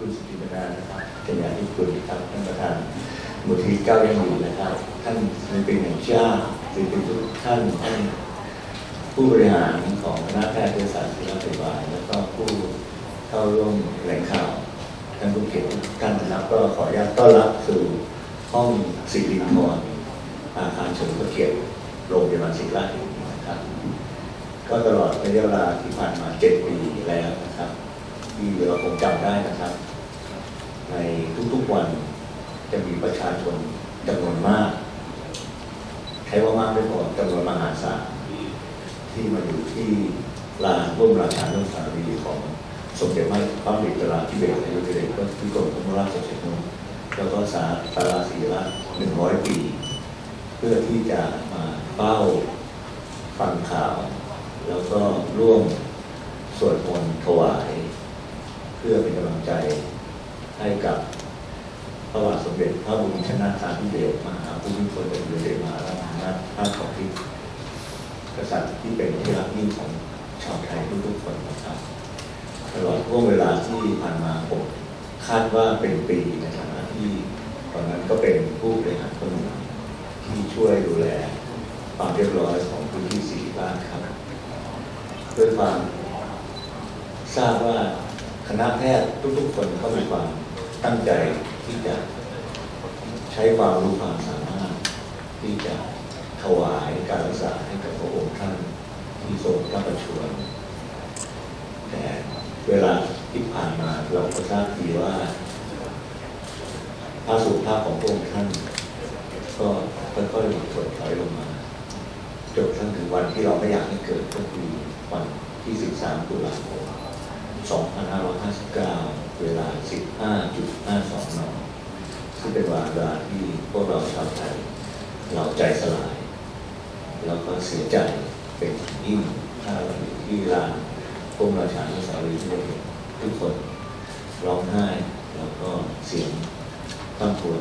คุณสุจินานะครับเป็นอย่างที่คุณครับท่านประธานมูลที่เก้ายังอยู่นะครับ ท่านศิลปินแห่งชาติศิลปินทุกท่านท่านผู้บริหารของคณะแพทยศาสตร์ศิลปบาลแล้วก็ผู้เข้าร่วมแถลงข่าวท่านผู้เกียรติทุกท่านนะครับก็ขออนุญาตต้อนรับสู่ห้องสิรินทรอาคารเฉลิมพระเกียรติโรงพยาบาลศิริราชแห่งนี้นะครับ ก็ตลอดระยะเวลาที่ผ่านมาเจ็ดปีแล้วนะครับที่เราคงจำได้นะครับ ในทุกๆวันจะมีประชาชนจำนวนมาก ใช้ว่ามากไม่พอจำนวนมหาศาลที่มาอยู่ที่ลานร่วมราชานุสาวรีย์ของสมเด็จพระพระบิดาธิเบศรอายุทยาก็ที่กรมพระราชเชนุแล้วก็สาตาราศีละหนึ่งร้อยปี เพื่อที่จะมาเฝ้าฟังข่าว แล้วก็ร่วมสวดมนต์ถวาย เพื่อเป็นกำลังใจ ให้กับพระบาทสมเด็จพระบรมชนากาธิเบศรมหาภูมิพลอดุลยเดชมหาราชนาถพระของที่กษัตริย์ที่เป็นที่รักยิ่งของชาวไทยทุกๆคนนะครับตลอดช่วงเวลาที่ผ่านมาผมคาดว่าเป็นปีในฐานะที่ตอนนั้นก็เป็นผู้บริหารคนหนึ่งที่ช่วยดูแลความเรียบร้อยของพื้นที่สีบ้านครับด้วยความทราบว่าคณะแพทย์ทุกๆคนก็มีความ ตั้งใจที่จะใช้ความรู้ความสามารถ ที่จะถวายการรักษาให้กับพระองค์ท่านที่ทรงพระประชวรแต่เวลาที่ผ่านมาเราก็ทราบดีว่าพระสุขภาพของพระองค์ท่าน ก็ค่อยๆถดถอยลงมาจนทั่งถึงวันที่เราไม่อยากให้เกิดก็คือวันที่ 13 ตุลาคม 2559 เวลา 15.52 น ซึ่งเป็นเวลาที่พวกเราชาวไทยเราใจสลาย แล้วก็เสียใจเป็นอย่างยิ่งถ้าเราอยู่ที่ลานพวกราชานุสาวรีย์ที่เราเห็นทุกคนร้องไห้แล้วก็เสียงข้ามควร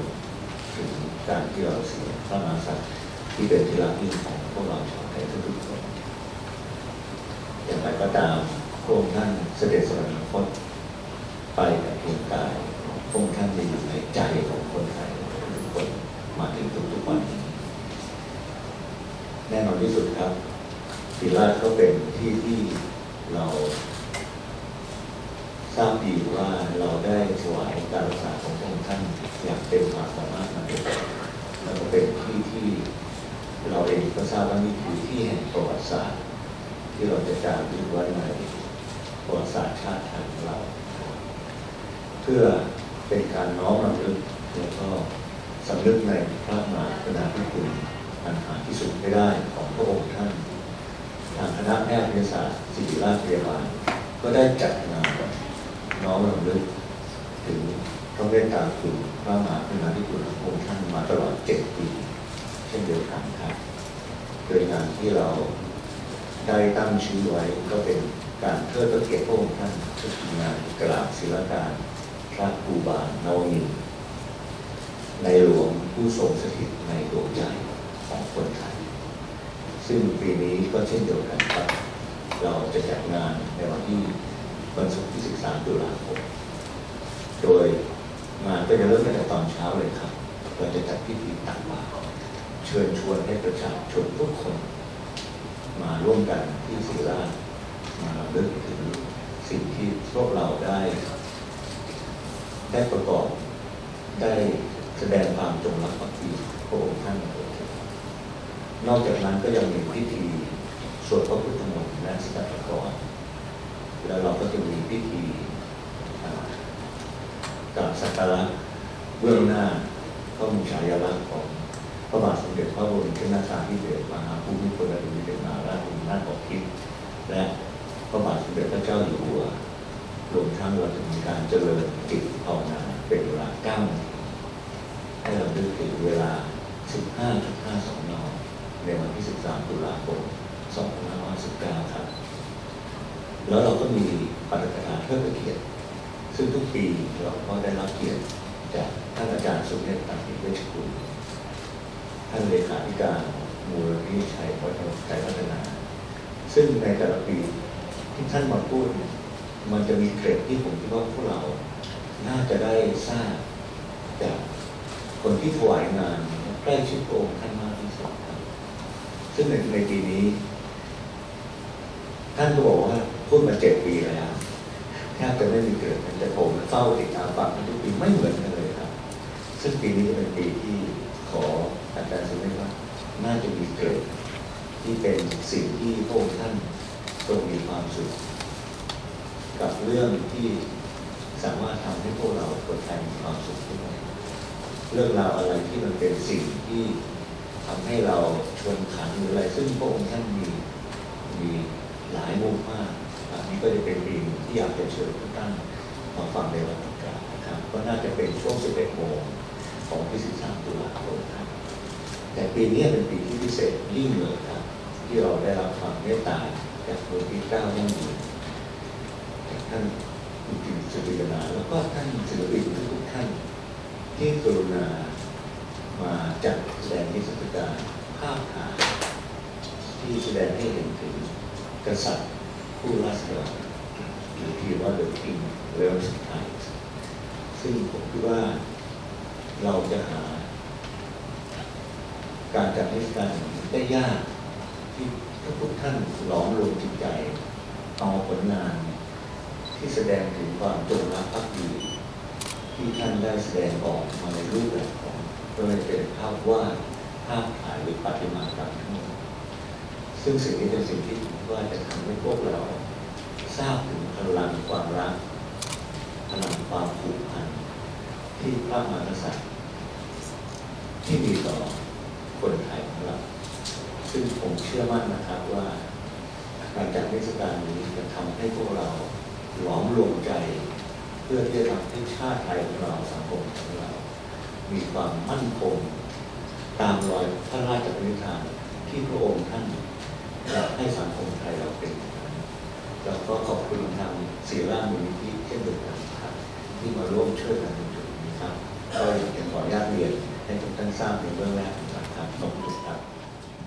ถึงการที่เราเสียพระมหากษัตริย์ที่เป็นที่รักยิ่งของพวกเราชาวไทยทุกๆคนอย่างไรก็ตาม ระองค์ท่านเสด็จสวรรคตไปกับเพียงกายพระองค์ท่านจะอยู่ในใจของคนไทยทุกคนมาถึงทุกๆวันนี้แน่นอนที่สุดครับศิริราชก็เป็นที่ที่เราทราบดีว่าเราได้ถวายการรักษาของพระองค์ท่านอย่างเต็มความสามารถมาโดยตลอดแล้วก็เป็นที่ที่เราเองก็ทราบว่านี่คือที่แห่งประวัติศาสตร์ ที่เราจะจารึกไว้ในประวัติศาสตร์ชาติไทยของเรา เพื่อเป็นการน้อมรำลึกแล้วก็สำนึกในพระมหากรุณาธิคุณอันหาที่สุดไม่ได้ของพระองค์ท่านทางคณะแพทยศาสตร์ศิริราชพยาบาล ก็ได้จัดงานน้อมรำลึก ถึงพระเมตตาคุณพระมหากรุณาธิคุณของพระองค์ท่านมาตลอดเจ็ดปี เช่นเดียวกันครับโดยงานที่เราได้ตั้งชื่อไว้ก็เป็นการเทิดพระเกียรติพระองค์ท่านก็คืองานกราบศิลปการ ระครูบาลนวมินในหลวงผู้ทรงสถิตในดวงใจของคนไทย ซึ่งปีนี้ก็เช่นเดียวกันครับ เราจะจัดงานในวันที่วันศุกร์ที่ 13 ตุลาคม โดยงานก็จะเริ่มตั้งแต่ตอนเช้าเลยครับ เราจะจัดพิธีตักบาตรเชิญชวนให้ประชาชนทุกคน มาร่วมกันที่ศิริรามาเลิกถึงสิ่งที่พวกเราได้ ได้ประกอบได้แสดงความจงรักภักดีพระองค์ท่านนอกจากนั้นก็ยังมีพิธีสวดพระพุทธมนต์และสตัตกรแล้วเราก็จะมีพิธีอ่ากราบสักการะเบื้องหน้าพระมุฉายาลักษณ์ของพระบาทสมเด็จพระบรมชนกาธิเบศรมหาภูมิพลอดุลยเดชมหาราชนทร์ของทิพย์และพระบาทสมเด็จพระเจ้าอยู่หัวรวมทั้งเราจะมีการเจริญ จิตภาวนาเป็นเวลา9นาให้เราดึกถึงเวลา 15.52นในวันที่ 13 ตุลาคม 2519 ครับ แล้วเราก็มีปาฐกถาเทิดพระเกียรติซึ่งทุกปีเราก็ได้รับเกียรติจากท่านอาจารย์สุเมธตันติเวชกุลท่านเลขาธิการมูลนิธิชัยวัฒนชัยพัฒนา ซึ่งในแต่ละปีที่ท่านมาพูดเนี่ยมันจะมีเกร็ดที่ผมคิดว่าพวกเรา น่าจะได้ทราบจากคนที่ถวายงานใกล้ชิดพระองค์ท่านมากที่สุดครับซึ่งในในปีนี้ ท่านก็บอกว่าพูดมาเจ็ดปีแล้วแทบจะไม่มีเกิดแต่ผมเฝ้าติดตามฟังทุกปีไม่เหมือนกันเลยครับ ซึ่งปีนี้ก็เป็นปีที่ขออาจารย์สุนิทว่าน่าจะมีเกิด ที่เป็นสิ่งที่พระองค์ท่านทรงมีความสุขกับเรื่องที่ สามารถทำให้พวกเราคนไทยมีความสุขด้เรื่องราวอะไรที่มันเป็นสิ่งที่ทำให้เราชวนขันหรืออะไร ซึ่งพระองค์ท่านมีมีหลายมุมมากอันนี้ก็จะเป็นปีหนึ่งที่อยากจะเชิญทุกท่านมาฟังในวันดังกลาวนะครับ ก็น่าจะเป็นช่วง 11 โมงของที่13ตุลาคมครับ แต่ปีนี้เป็นปีที่พิเศษยิ่งเลยครับ ที่เราได้รับความเมตตาจากหลวงพี่เก้ายั่งยืนจากท่านคุณจิตสุริยนาแล้ว ก็ท่านศิลปินทุกท่าน ที่กรุณามาจัดแสดงนิทรรศการภาพถ่ายที่แสดงให้เห็นถึงกษัตริย์ผู้ราษฎรหรือที่ว่า The King r e a l s t i m e ซึ่งผมคิดว่าเราจะหา การจัดเทศกาลอย่างนี้ได้ยากที่ทุกท่านหลอมรวมจิตใจเอาผลงาน ที่แสดงถึงความจงรักภักดี ที่ท่านได้แสดงออกมาในรูปแบบของไม่ว่าจะเป็นภาพวาดภาพถ่ายหรือประติมากรรมทั้งหมดซึ่งสิ่งนี้เป็นสิ่งที่ผมว่าจะทำให้พวกเราทราบถึงพลังความรักพลังความผูกพันที่พระมหากษัตริย์ที่มีต่อคนไทยของเรา ซึ่งผมเชื่อมั่นนะครับว่าการจัดเทศกาลนี้จะทำให้พวกเรา หลอมรวมใจ เพื่อที่จะทำให้ชาติไทยของเราสังคมของเรา มีความมั่นคง ตามรอยพระราชปณิธานที่พระองค์ท่านให้สังคมไทยเราเป็นอย่าก็ขอบคุณทางศิลามูลนิธิเช่นเดียวกันครับที่มาร่วมช่วยกันในจุดนี้ครับก็อยากจะขออนุญาตเรียนให้ทุกท่านทราบในเบื้องแรกนะครับขอบคุณ